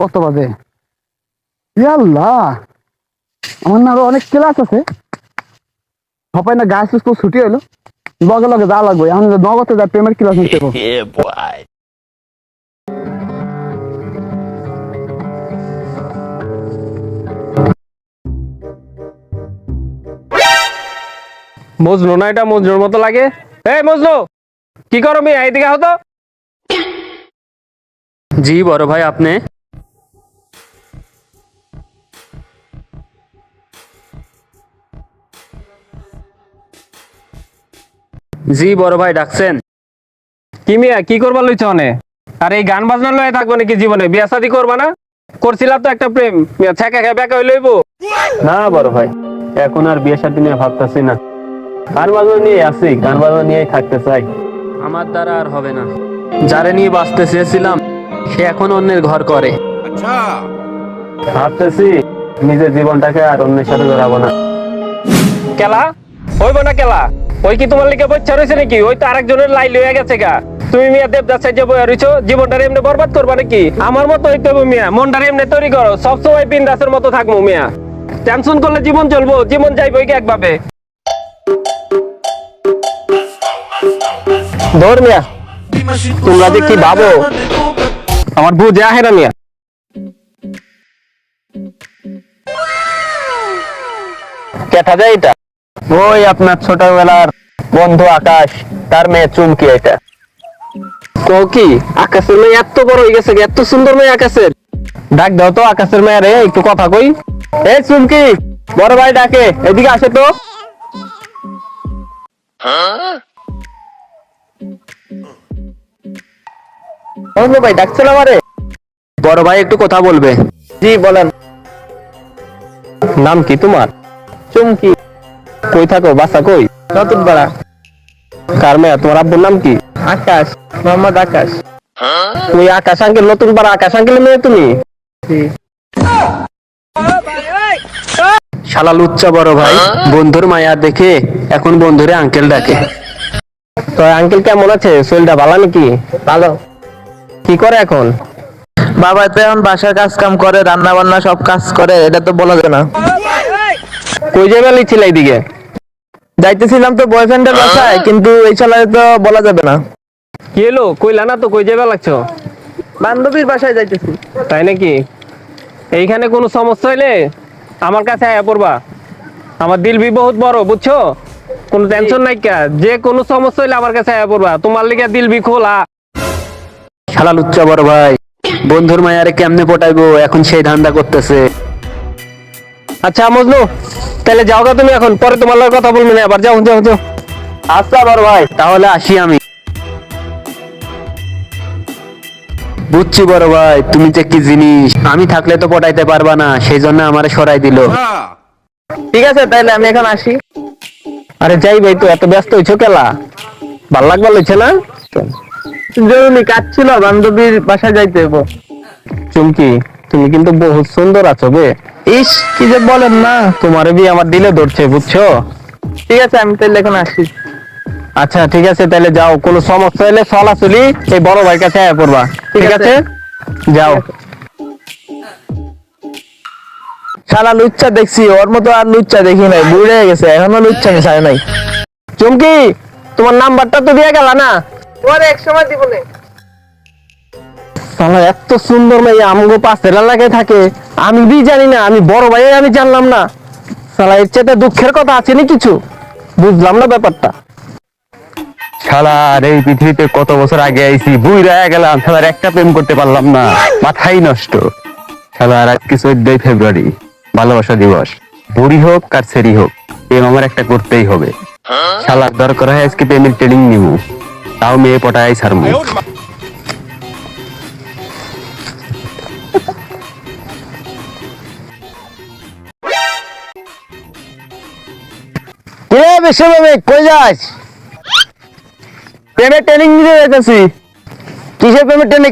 কত বাজে? ইয়াল্লাহ আমার না আরও অনেক ক্লাস আছে। সবাই না গাছ ছুটি হলো। লগে লগে যা লাগবে এখন নগদে যা প্রেমের ক্লাস নিতে. মজনু না এটা মজনুর মতো লাগে? এই মজনু কি করো মেয়ে এইদিকে হতো জি বড় ভাই আপনি? জি বড় ভাই ডাকছেন। কি মিয়া কি করবার লইছ অনে আর এই গান বাজনা লয়ে থাকব নাকি জীবনে? বিয়া শাদি করবা না? করছিলাম তো একটা প্রেম। মিয়া ছেঁকা খেয়ে বেকা হইলে লইবো। না বড় ভাই এখন আর বিয়ে শাদী নিয়ে ভাবতেছি না। গান বাজনা নিয়ে আছি গান বাজনা নিয়েই থাকতে চাই। আমার দ্বারা আর হবে না। যারে নিয়ে বাঁচতে চেয়েছিলাম সে এখন অন্যের ঘর করে। ভাবতেছি নিজের জীবনটাকে আর অন্যের সাথে জড়াবো না। কেলা? হইব না কেলা? ওই কি তোমার লিখে বচ্চা রয়েছে নাকি? ওই তো আরেকজনের লাই লইয়া গেছে গা। তুমি মিয়া দেবদাস সাইজে বইয়া রইছো, জীবনটারে এমনি বরবাদ করবা নাকি? আমার মতো হইতে হবে মিয়া, মনটারে এমনি তৈরি করো। সবসময় বিন্দাসের মতো থাকব মিয়া। টেনশন করলে জীবন চলবো, জীবন যাইবো কি একভাবে? ধর মিয়া, তোমরা যে কি ভাবো? আমার বুঝে আহে না মিয়া। কেটা যায় এটা? ওই আপনার ছোটবেলার বন্ধু আকাশ তার মেয়ে চুমকি এটা। তো কি? আকাশের মেয়ে এত বড় হয়ে গেছে এত সুন্দর মেয়ে আকাশের। ডাক দাও তো আকাশের মেয়ে রে একটু কথা কই। এই চুমকি বড় ভাই ডাকে এদিকে আসে তো। বন্ধু ভাই ডাকছিল আমারে? বড় ভাই একটু কথা বলবে। জি বলেন। নাম কি তোমার? চুমকি। কই থাকো বাসা কই? নতুন পাড়া। কার মেয়ে তোমার আব্বুর নাম কি? আকাশ মোহাম্মদ আকাশ। তুই আকাশ আঙ্কেল নতুন পাড়া আকাশ আঙ্কেল মেয়ে তুমি? শালা লুচ্চা বড় ভাই বন্ধুর মায়া দেখে এখন বন্ধুরে আঙ্কেল ডাকে। তো আঙ্কেল কেমন আছে? শরীরটা ভালো নাকি? ভালো। কি করে এখন? বাবা তো এখন বাসার কাজ কাম করে রান্না বান্না সব কাজ করে এটা তো বলা যায় না। কই যাবে লিছিল এইদিকে যাইতেছিলাম তো বয়ফ্রেন্ডের বাসায় কিন্তু এই চালায় তো বলা যাবে না। কি এলো কইলা না তো কই যাবে লাগছো? বান্ধবীর বাসায় যাইতেছি। তাই নাকি? এইখানে কোনো সমস্যা হইলে আমার কাছে আয়া পড়বা। আমার দিল বি বহুত বড় বুঝছ? কোনো টেনশন নাই কা। যে কোনো সমস্যা হইলে আমার কাছে আয়া পড়বা। তোমার লিগে দিল বি খোলা। শালা লুচ্চা বড় ভাই বন্ধুর মায়ারে কেমনে পটাইবো? এখন সেই ধান্দা করতেছে। আচ্ছা মজনু তাহলে যাও গা তুমি এখন পরে তোমার লগে কথা বলবি না আবার যাও যাও যাও। আচ্ছা বড় ভাই তাহলে আসি আমি। বুঝছি বড় ভাই তুমি যে কি জিনিস আমি থাকলে তো পটাইতে পারবা না সেই জন্য আমারে সরাই দিল। ঠিক আছে তাইলে আমি এখন আসি। আরে যাই ভাই তো এত ব্যস্ত হইছো কেলা? ভালো লাগবা লইছে না? জরুরি কাজ ছিল বান্ধবীর বাসায় যাইতে হইব। চুমকি তুমি কিন্তু বহুত সুন্দর আছো বে। ইস কি যে বলেন না? তোমারে আমার দিলে ধরছে বুঝছ? ঠিক আছে আমি তাইলে এখন আসি। আচ্ছা ঠিক আছে তাহলে যাও। কোনো সমস্যা হলে চলাচলি এই বড় ভাই কাছে আয়া পড়বা। ঠিক আছে। যাও। শালা লুচ্চা দেখছি ওর মতো আর লুচ্চা দেখি নাই বুড়ে গেছে এখনও লুচ্চা মিশায় নাই। চুমকি তোমার নাম্বারটা তো দিয়ে গেল না? ওর এক সময় দিব সালা এত সুন্দর মেয়ে আমগো পাশের এলাকায় থাকে। আমি বি জানি না আমি বড় ভাই আমি জানলাম না। সালা এর চেয়ে দুঃখের কথা আছে নি কিছু? বুঝলাম না ব্যাপারটা। শালা এই পৃথিবীতে কত বছর আগে আইছি বুই রায়া গেলাম শালার একটা প্রেম করতে পারলাম না মাথাই নষ্ট। শালা আর আজকে চোদ্দই ফেব্রুয়ারি ভালোবাসা দিবস। বুড়ি হোক আর সেরি হোক প্রেম আমার একটা করতেই হবে। শালার দরকার হয় আজকে প্রেমের ট্রেনিং নিব। তাও মেয়ে পটাই ছাড়মু বিশ্বভাবে কই যাস? প্রেমের ট্রেনিং নিতে যাইতেছি। কিসের প্রেমের ট্রেনে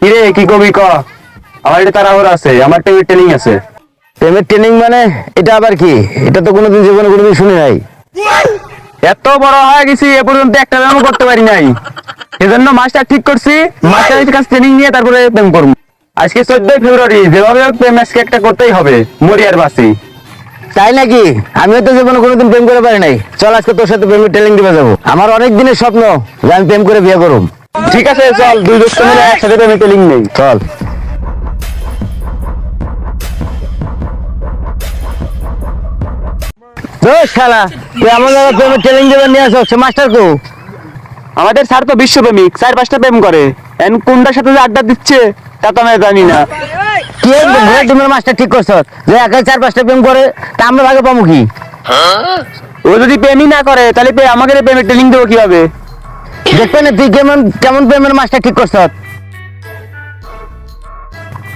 কিরে, কি কবি ক? আমার এটা তাড়াহুড়ো আছে, আমার প্রেমের ট্রেনিং আছে। প্রেমের ট্রেনিং মানে এটা আবার কি? এটা তো কোনোদিন জীবনে কোনোদিন শুনি নাই। এত বড় হয়ে গেছি, এ পর্যন্ত একটা প্রেমও করতে পারি নাই। এজন্য মাস্টার ঠিক করছি, মাস্টারের কাছে ট্রেনিং নিয়ে তারপরে করব। আজকে চোদ্দই ফেব্রুয়ারি যেভাবে হোক প্রেম আজকে একটা করতেই হবে মরিয়ার বাসি তাই নাকি? আমিও তো জীবনে কোনোদিন প্রেম করে পারি নাই। চল আজকে তোর সাথে প্রেমের ট্রেনিং দিবে যাব। আমার অনেক দিনের স্বপ্ন যে আমি প্রেম করে বিয়ে করুম। ঠিক আছে চল দুই দোস্ত মিলে একসাথে প্রেমের ট্রেনিং নেই। চল। খেলা তুই আমার দাদা প্রেমের ট্রেনিং দেবে নিয়ে আসো সে মাস্টার কো আমাদের স্যার তো বিশ্বপ্রেমিক চার পাঁচটা প্রেম করে। এন কোনটার সাথে আড্ডা দিচ্ছে? তা তো আমি জানি না। কি ঘোড়া ডিমের মাস্টার ঠিক করছ? যে একাই চার পাঁচটা প্রেম করে তা আমরা ভাগে পাবো কি? ও যদি প্রেমই না করে তাহলে আমাকে প্রেমের ট্রেনিং দেবো কীভাবে? দেখবে না তুই কেমন কেমন প্রেমের মাস্টার ঠিক করছ?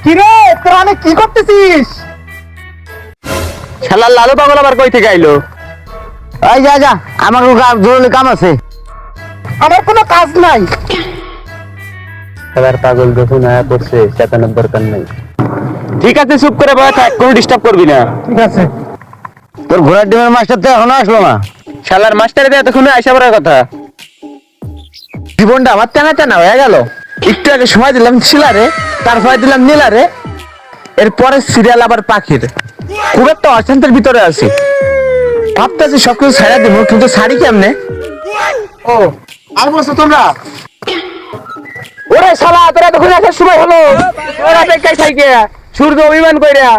কিরে তোরা অনেক কি করতেছিস? শালার লালু পাগল আবার কই থেকে আইলো? এই যা যা আমার জরুরি কাম আছে। আমার কোনো কাজ নাই। এবার পাগল যখন আয়া পড়ছে চেতানোর দরকার নেই। ঠিক আছে চুপ করে বসে থাক কোনো ডিস্টার্ব করবি না। ঠিক আছে। তোর ঘোড়ার ডিমের মাস্টার তো এখনও আসলো না। শালার মাস্টারে এতক্ষণে আইসা পড়ার কথা। জীবনটা আমার টানা টানা হয়ে গেল। একটু আগে সময় দিলাম শিলারে তারপরে দিলাম নীলারে এরপরে সিরিয়াল আবার পাখির। খুব একটা অশান্তির ভিতরে আছি। ভাবতেছি সবকিছু ছাড়া দিব কিন্তু শাড়ি কেমনে? ও আর বলছো তোমরা? ওরে শালা তোরা তখন আসার সময় হলো। তোর অপেক্ষায় থাইকে সূর্য অভিমান কইরা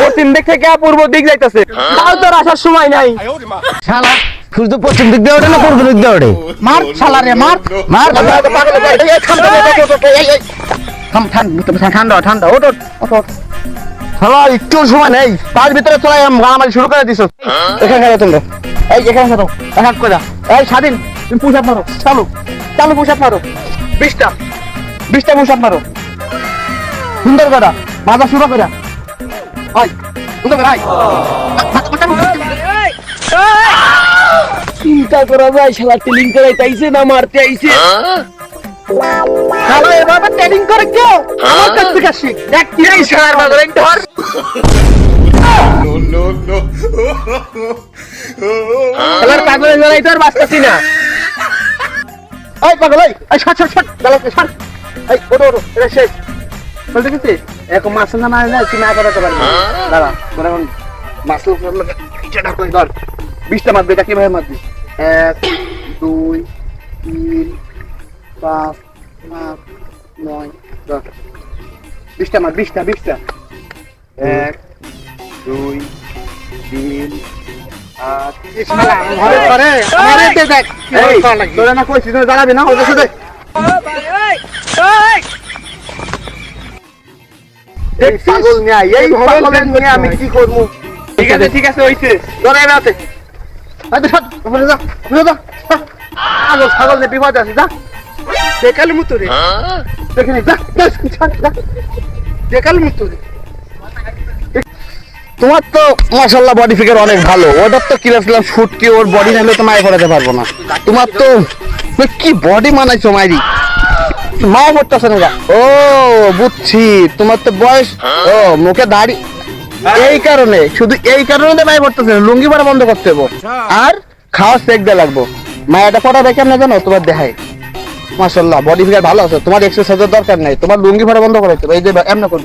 পশ্চিম দিক থেকে পূর্ব দিক যাইতাছে। তাও তোর আসার সময় নাই। শালা সূর্য পশ্চিম দিক দিয়ে ওঠে না পূর্ব দিক দিয়ে ওঠে? মার শালা রে মার মার। ঠান্ডা ঠান্ডা ওঠ ওঠ। শালা একটু সময় নেই। তার ভিতরে চলে মারামারি শুরু করে দিছ। এখানে খেলো তোমরা। এই এখানে খেলো এক এক করে এই স্বাধীন তুমি পুশ আপ মারো। চালু চালু পুশ আপ মারো। বিশটা। বিশটা পুশ আপ মারো সুন্দর করা মাজা শুরু করে হয় সুন্দর করে চিন্তা করা যায় শালা টিলিং করে তাইছে না মারতে আইছে? হ্যালো এভাবে ট্রেনিং করে কেউ আমার কাছ থেকে শিখ দেখ কি এই শালার বাজারে ধর। শালার পাগলের লড়াই তো আর বাঁচতাছি না। এই পাগল শট শট শট গালাকে শট এই ওটো ওটো এটা শেষ। বলতে গেছি এখন মাছ না না না তুমি আগে রাখতে পারবি। দাঁড়া তোর এখন করে ধর। বিশটা মারবে এটা কীভাবে মারবি? এক দুই তিন পাঁচ সাত নয় দশ। বিশটা মার বিশটা বিশটা। এক দুই তিন আট। ঘরে ঘরে দেখ তোরা না কইছিস না দাঁড়াবি না ওদের সাথে পাগল নেয় এই পাগলের নিয়ে আমি কি করব? ঠিক আছে ঠিক আছে হইছে। ধরে আছে হয়তো সব যা যা ছাগল ছাগল নিয়ে বিপদ আছে যা। দেখালি মুতো রে দেখে যা যা, যা। দেখালি মুতো রে তোমার তো মাশাল্লাহ বডি ফিগার অনেক ভালো। ওটার তো কিরাছিলাম শুট কি ওর বডি নাহলে তো মায়ে পড়াতে পারব না। তোমার তো কি বডি মানাইছো মাইরি? মাও পড়তেছে না ও বুঝছি। তোমার তো বয়স ও মুখে দাড়ি। এই কারণে শুধু এই কারণে তো মায়ে পড়তেছে না, লুঙ্গি পরা বন্ধ করতে হবে আর খাওয়া চেক দেওয়া লাগবো। মায়াটা পড়া দেখে না জানো? তোমার দেখায়। মাশাল্লাহ বডি ফিগার ভালো আছে। তোমার এক্সারসাইজের দরকার নাই। তোমার লুঙ্গি পরা বন্ধ করতে হবে। এই যে এমন করব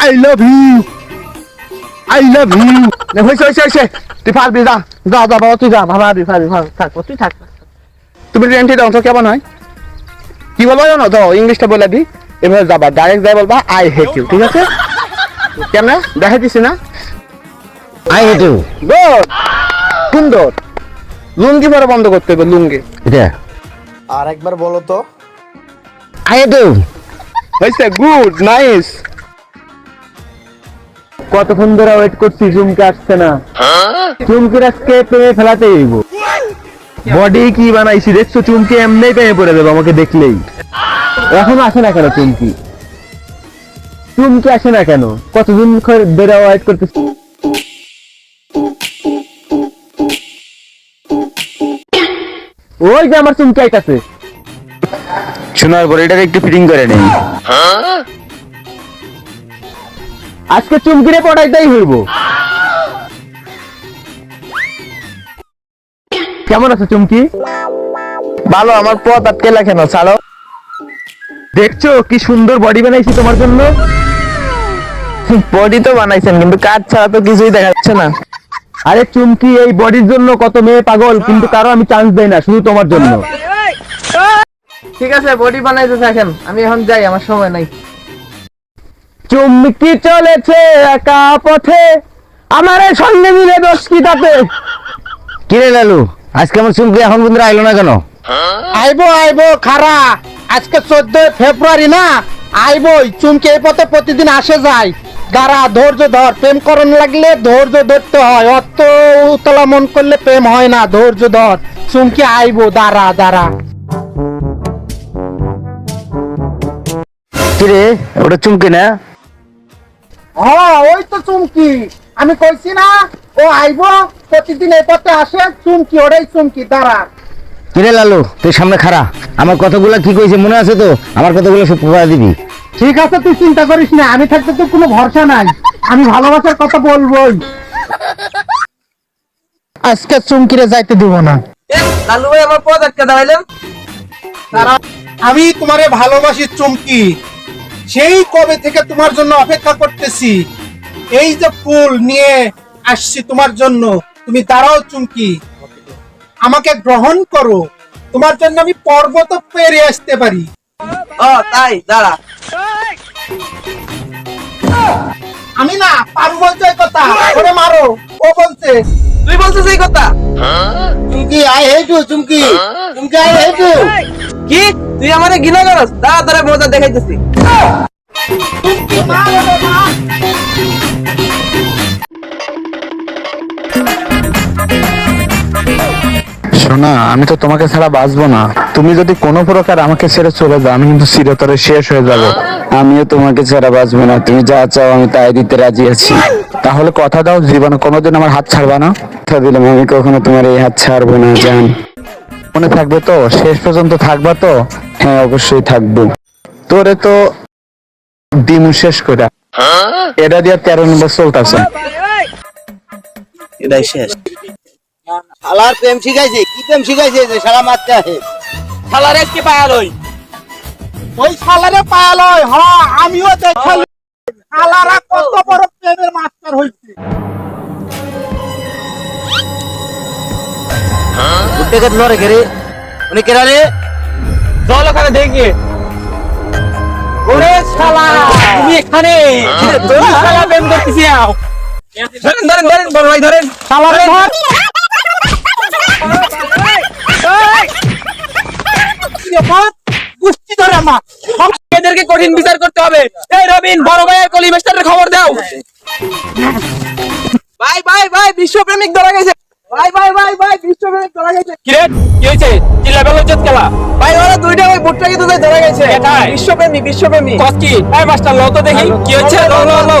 I love you I love you হয়েছে হয়েছে হয়েছে তুই পারবি যা যা যা বাবা তুই যা বাবা পারবি পারবি, থাক তুই থাক তুমি রেন্টি দাও তো কেমন হয় কি বলব জানো তো ইংলিশটা বলে দি এভাবে যাবা ডাইরেক্ট যাই বলবা আই হেট ইউ ঠিক আছে কেমন দেখা দিছি না আই হেট ইউ গুড সুন্দর লুঙ্গি পরে বন্ধ করতে হবে লুঙ্গি এটা আর একবার বলো তো। আই হেট ইউ হয়েছে গুড নাইস কতক্ষণ ধরে ওয়েট করছি চুমকে আসছে না। চুমকির আজকে প্রেমে ফেলাতে হইব। বডি কি বানাইছি দেখছ? চুমকি এমনি প্রেমে পড়ে দেবো আমাকে দেখলেই। এখনও আসে না কেন চুমকি? চুমকি আসে না কেন? কতদিন ধরে ওয়েট করতেছি? ওই যে আমার চুমকি আইতাছে। শোনার পরে এটাকে একটু ফিটিং করে নেই। আজকে চুমকিরে পড়াইতেই হইব। কেমন আছে চুমকি? ভালো আমার পথ আটকে কেন ছাড়ো। দেখছ কি সুন্দর বডি বানাইছি তোমার জন্য? বডি তো বানাইছেন কিন্তু কাজ ছাড়া তো কিছুই দেখা যাচ্ছে না। আরে চুমকি এই বডির জন্য কত মেয়ে পাগল কিন্তু কারও আমি চান্স দেই না শুধু তোমার জন্য। ঠিক আছে বডি বানাইতে থাকেন আমি এখন যাই আমার সময় নাই। চুমকি চলেছে একা পথে। আমার এই সঙ্গে মিলে দোষ কি তাতে? কিরে লালু আজকে আমার চুমকি এখন পর্যন্ত আইলো না কেন? আইবো আইবো খারা। আজকে চোদ্দ ফেব্রুয়ারি না? আইবই চুমকি এই পথে প্রতিদিন আসে যায়। দাঁড়া ধৈর্য ধর প্রেম করণ লাগলে ধৈর্য ধরতে হয়। অত উতলা মন করলে প্রেম হয় না ধৈর্য ধর। চুমকি আইবো দাঁড়া দাঁড়া। কিরে ওটা চুমকি না? হ্যাঁ ওই তো চুমকি। আমি কইছি না ও আইবো প্রতিদিন এই পথে আসে চুমকি ওটাই চুমকি দাঁড়া। কিরে লালু তুই সামনে খাড়া। আমার কথাগুলো কি কইছে মনে আছে তো? আমার কথাগুলো সব প্রকাশ দিবি। ঠিক আছে তুই চিন্তা করিস না আমি থাকতে তোর কোনো ভরসা নাই। আমি ভালোবাসার কথা বলবোই। আজকে চুমকিরে যাইতে দিব না। লালু ভাই আমার পথ আটকে দাঁড়াইলেন। আমি তোমারে ভালোবাসি চুমকি। সেই কবে থেকে তোমার জন্য অপেক্ষা করতেছি। এই যে ফুল নিয়ে আসছি তোমার জন্য তুমি তারাও চুমকি। আমাকে গ্রহণ করো। তোমার জন্য আমি পর্বত পেরে আসতে পারি। ও তাই দাঁড়া। আমি না পারু বলছে এই কথা ওরে মারো ও বলছে। তুই বলছিস এই কথা? Chumki I hate you Chumki Chumki I hate. You কি? তুই আমারে গিনা করস? দাঁড়া মজা দেখাইতেছি। শোনা আমি তো তোমাকে ছাড়া বাঁচবো না। তুমি যদি কোনো প্রকার আমাকে ছেড়ে চলে যাও আমি কিন্তু চিরতরে শেষ হয়ে যাব। আমিও তোমাকে ছাড়া বাঁচবো না। তুমি যা চাও আমি তাই দিতে রাজি আছি। তাহলে কথা দাও জীবনে কোনোদিন আমার হাত ছাড়বা না। কথা দিলাম আমি কখনো তোমার এই হাত ছাড়বো না জান। মনে থাকবে তো? শেষ পর্যন্ত থাকবা তো? হ্যাঁ অবশ্যই থাকব। তোরে তো দিমু শেষ করে। এটা দিয়ে তেরো নম্বর চলতেছে। এটাই শেষ। শালার প্রেম শিখাইছে কি প্রেম শিখাইছে যে শালা মারতে আসে? শালারে কি পায়াল ওই? ওই শালারে পায়ালয় হ আমিও দেখালি শালারা কত বড় প্রেমের মাস্টার হইছে। উঠতে উনি চল ওখানে দেখি। ওরে শালা! তুমি এখানে? তুমি শালা প্রেম করতেছি ধরেন ধরেন ধরেন বড় ভাই ধরেন। শালারে ধর। গুষ্টি ধরে আমার এদেরকে কঠিন বিচার করতে হবে এই রবিন বড় ভাই আর কলি মাস্টারের খবর দাও ভাই ভাই ভাই বিশ্বপ্রেমিক ধরা গেছে ভাই ভাই ভাই ভাই বিশ্বপ্রেমিক ধরা গেছে কিরে কি হয়েছে চিল্লা বেলা ইজ্জত খেলা ভাই ওরা দুইটা ওই ভুট্টা কিন্তু ধরা গেছে বিশ্বপ্রেমী বিশ্বপ্রেমী কস কি এই মাস্টার লও তো দেখি কি হচ্ছে লও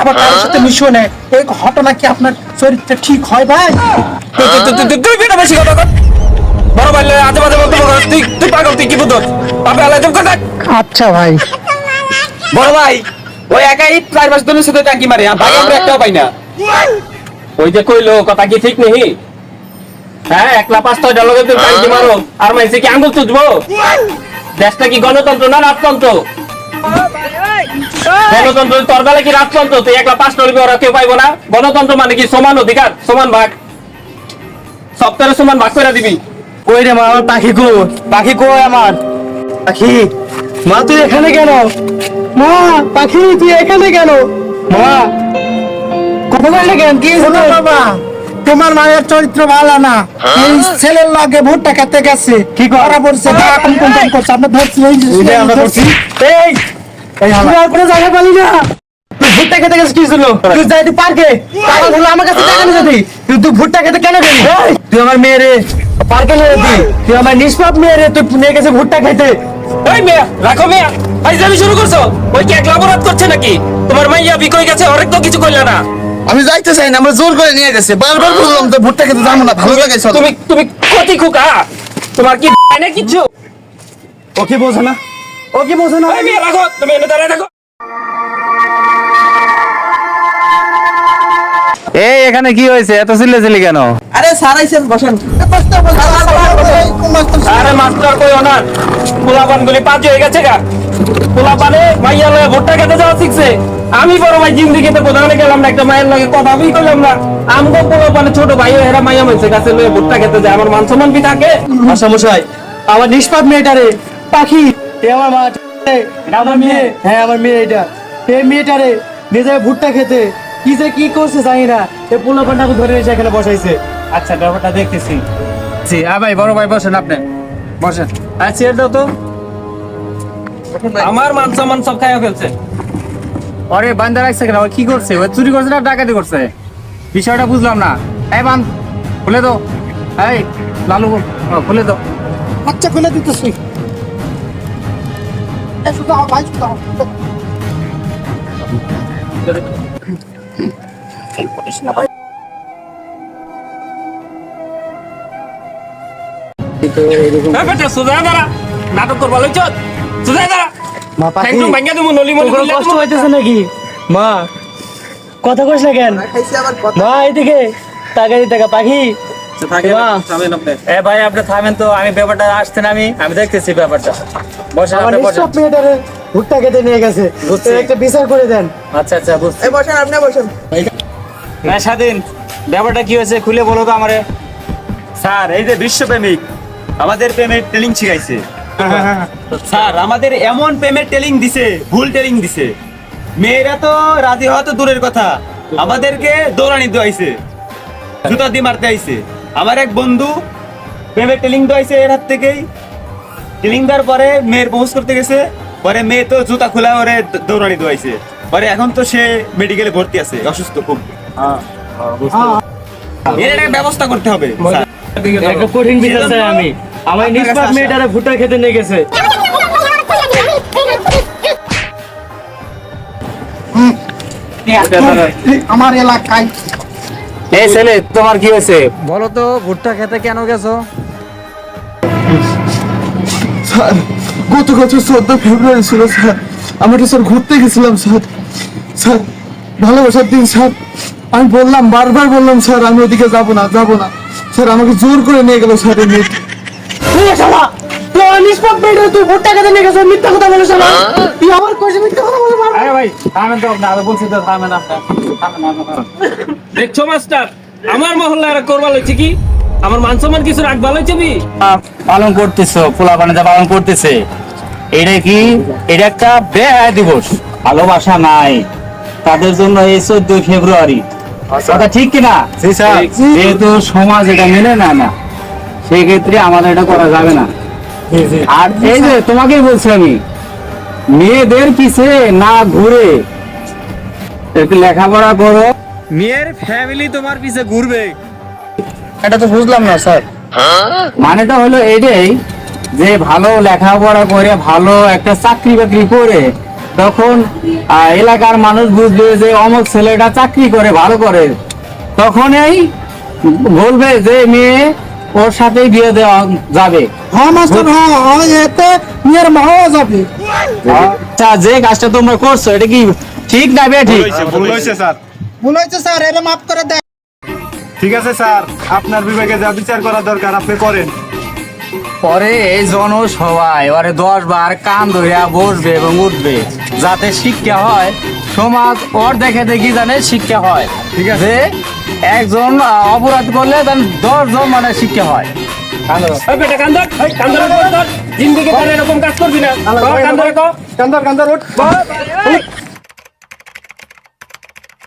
আবার কারোর সাথে মিশিও এই ঘটনা কি আপনার চরিত্র ঠিক হয় ভাই? তুই বেটা বেশি কথা কর। বড় ভাই আজে বাজে বলতে তুই তুই পাগল তুই কি আলাই কথা আচ্ছা ভাই। বড় ভাই ওই একাই চার মাস ধরে শুধু টাঙ্কি মারে। ভাই আমরা একটাও পাই না। ওই যে কইলো কথা কি ঠিক নেই? হ্যাঁ একলা তুই টাঙ্কি মারো। আর মাইসে কি আঙ্গুল তুজবো? দেশটা কি গণতন্ত্র না রাজতন্ত্র? গণতন্ত্র তোর বেলা কি রাজতন্ত্র? তুই একলা পাঁচটা লিবি ওরা কেউ পাইবো না। গণতন্ত্র মানে কি? সমান অধিকার সমান ভাগ। সপ্তাহে সমান ভাগ করে দিবি। কই রে মা আমার পাখি কো পাখি কো আমার? পাখি? মা তুই এখানে কেন? মা পাখি তুই এখানে কেন? মা কথা বললে কেন? কি শোনো বাবা তোমার মায়ের চরিত্র ভালো না। এই ছেলের লাগে ভুট্টা খেতে গেছে। কি করা? পড়ছে করছে আমরা ধরছি এই যে- এই যে আমরা করছি এই এই হালা। কোনো জায়গা পালি না। ভুট্টা খেতে গেছিস কি ছিল তুই যাই তুই পার্কে। টাকা হলো আমার কাছে টাকা নিয়ে যেতি তুই তুই ভুট্টা খেতে কেন গেলি? তুই আমার মেয়ে রে পার্কে নিয়ে যেতি তুই আমার নিষ্পাপ মেয়ে রে তুই নিয়ে গেছে ভুট্টা খেতে এই মেয়া রাখো মেয়া। ভাই যাবি শুরু করছ? ওই কি একলা অপরাধ করছে নাকি? তোমার মাইয়া বিকই গেছে অনেক তো কিছু কইলা না। আমি যাইতে চাই না আমরা জোর করে নিয়ে গেছে। বারবার বললাম তো ভুট্টা খেতে যাব না ভালো লাগে তুমি তুমি কতি খুকা। তোমার কি না কিছু? ও কি বোঝে না? ও কি বোঝে না? রাখো তুমি এনে দাঁড়ায় থাকো। এই এখানে কি হয়েছে? এত চিল্লাচিল্লি কেন? আরে সারাইছেন বসেন। আরে মাস্টার কই ওনার পোলাপান গুলি পাঁচ হয়ে গেছে গা। শিখছে। আমি বড় ভাই জিন্দিগিতে প্রধানে গেলাম না, একটা মায়ের লগে কথা বই করলাম না। আমগো পোলাপানে ছোট ভাই এরা মাইয়া মাইছে গাছে লয়ে ভুট্টা খেতে যায়, আমার মান সম্মান কি থাকে? মশাই, আমার নিষ্পাপ মেয়েটারে পাখি। এ আমার মা আমার মেয়ে। হ্যাঁ আমার মেয়ে এটা। এই মেয়েটারে নিজে ভুট্টা খেতে। কি যে কি করছে জানি না। এ পোলা পান্ডাকে ধরে এসে এখানে বসাইছে। আচ্ছা ব্যাপারটা দেখতেছি। জি, আ ভাই, বড় ভাই, বসেন আপনি। বসেন। চেয়ার দাও তো। আমার মান সম্মান সব খাইয়া ফেলছে। আরে বান্দা রাখছে কেন? কি করছে? ও চুরি করছে না ডাকাতি করছে? বিষয়টা বুঝলাম না। এই বান খুলে দাও। এই লালু খুলে দাও। আচ্ছা খুলে দিতেছি। নাটক করবা লইছ মা একদম ভাঙ্গা দেবো নলি মলি তোর কষ্ট হইতেছে নাকি? মা কথা কইস না কেন? মা এদিকে টাকা দি পাখি। এ ভাই আপনি থামেন তো আমি ব্যাপারটা আসছেন আমি আমি দেখতেছি ব্যাপারটা। আপনি ভুট্টা খেতে নিয়ে গেছে। একটা বিচার করে দেন। আচ্ছা আচ্ছা বুঝছি। বসেন আপনি বসেন। হ্যাঁ স্বাধীন ব্যাপারটা কি হয়েছে খুলে বলো তো আমারে। স্যার এই যে বিশ্বপ্রেমিক আমাদের প্রেমের টেলিং শিখাইছে। স্যার আমাদের এমন প্রেমের টেলিং দিছে ভুল টেলিং দিছে। মেয়েরা তো রাজি হওয়া তো দূরের কথা। আমাদেরকে দৌড়ানি দোয়াইছে জুতা দিয়ে মারতে আইছে। আমার এক বন্ধু প্রেমের টেলিং দোয়াইছে এর হাত থেকেই। টেলিং দেওয়ার পরে মেয়ের পৌঁছ করতে গেছে। পরে মেয়ে তো জুতা খোলা ওরে দৌড়ানি দোয়াইছে পরে এখন তো সে মেডিকেলে ভর্তি আছে অসুস্থ খুব। এর একটা ব্যবস্থা করতে হবে কঠিন চাই আমি। আমার নিষ্পাপ মেয়েটারে ভুট্টা খেতে নিয়ে গেছে। আমার এলাকায়। এই ছেলে তোমার কি হয়েছে? বলো তো ভুট্টা খেতে কেন গেছো? স্যার গত বছর চোদ্দ ফেব্রুয়ারি ছিল স্যার আমরা স্যার ঘুরতে গেছিলাম স্যার। স্যার ভালোবাসার দিন স্যার। আমি বললাম বারবার বললাম স্যার আমি ওদিকে যাব না যাব না। স্যার আমাকে জোর করে নিয়ে গেল স্যার এই মেয়েটি। তুই শালা তুই নিষ্পাপ মেয়েটারে তুই ভুট্টা খেতে নিয়ে গেছো মিথ্যা কথা বলে শালা তুই আমার কইছে মিথ্যা কথা বলে আরে ভাই থামেন তো আপনি বলছি তো থামেন আপনি থামেন আপনি দেখছ মাস্টার? আমার করবা লইছে কি? আমার মান সম্মান কিছু রাখবা লইছে বি? পালন করতেছো পোলা পালন করতেছে। এটা কি? এটা একটা বেহায় দিবস। ভালোবাসা নাই। তাদের জন্য এই চোদ্দই ফেব্রুয়ারি। কথা ঠিক কিনা? যেহেতু সমাজ এটা মেনে না না। সেক্ষেত্রে আমাদের এটা করা যাবে না। আর এই যে তোমাকেই বলছি আমি মেয়েদের পিছে না ঘুরে একটু লেখাপড়া করো। মেয়ের ফ্যামিলি তোমার পিছে ঘুরবে। এটা তো বুঝলাম না স্যার। মানেটা হলো এটাই যে ভালো লেখাপড়া করে ভালো একটা চাকরি বাকরি করে তখন এলাকার মানুষ বুঝবে যে অমুক ছেলেটা চাকরি করে ভালো করে। তখনই বলবে যে মেয়ে ওর সাথেই বিয়ে দেওয়া যাবে। হ্যাঁ মাস্টার হ্যাঁ এতে মেয়ের মাও যাবে। আচ্ছা যে কাজটা তোমরা করছ এটা কি ঠিক না বে ঠিক ভুল হয়েছে স্যার। ভুল হয়েছে স্যার এটা মাফ করে দেন ঠিক আছে স্যার আপনার বিভাগে যা বিচার করা দরকার আপনি করেন। পরে এই জনসভায় ওরে দশ বার কান ধরিয়া বসবে এবং উঠবে যাতে শিক্ষা হয়। সমাজ ওর দেখে দেখি জানে শিক্ষা হয়। ঠিক আছে। একজন অপরাধ করলে তার দশ জন মানে শিক্ষা হয়। কান্দর বেটা কান্দর কান্দর জিন্দিগি কান্দর এরকম কাজ করবি না। কান্দর কান্দর উঠ।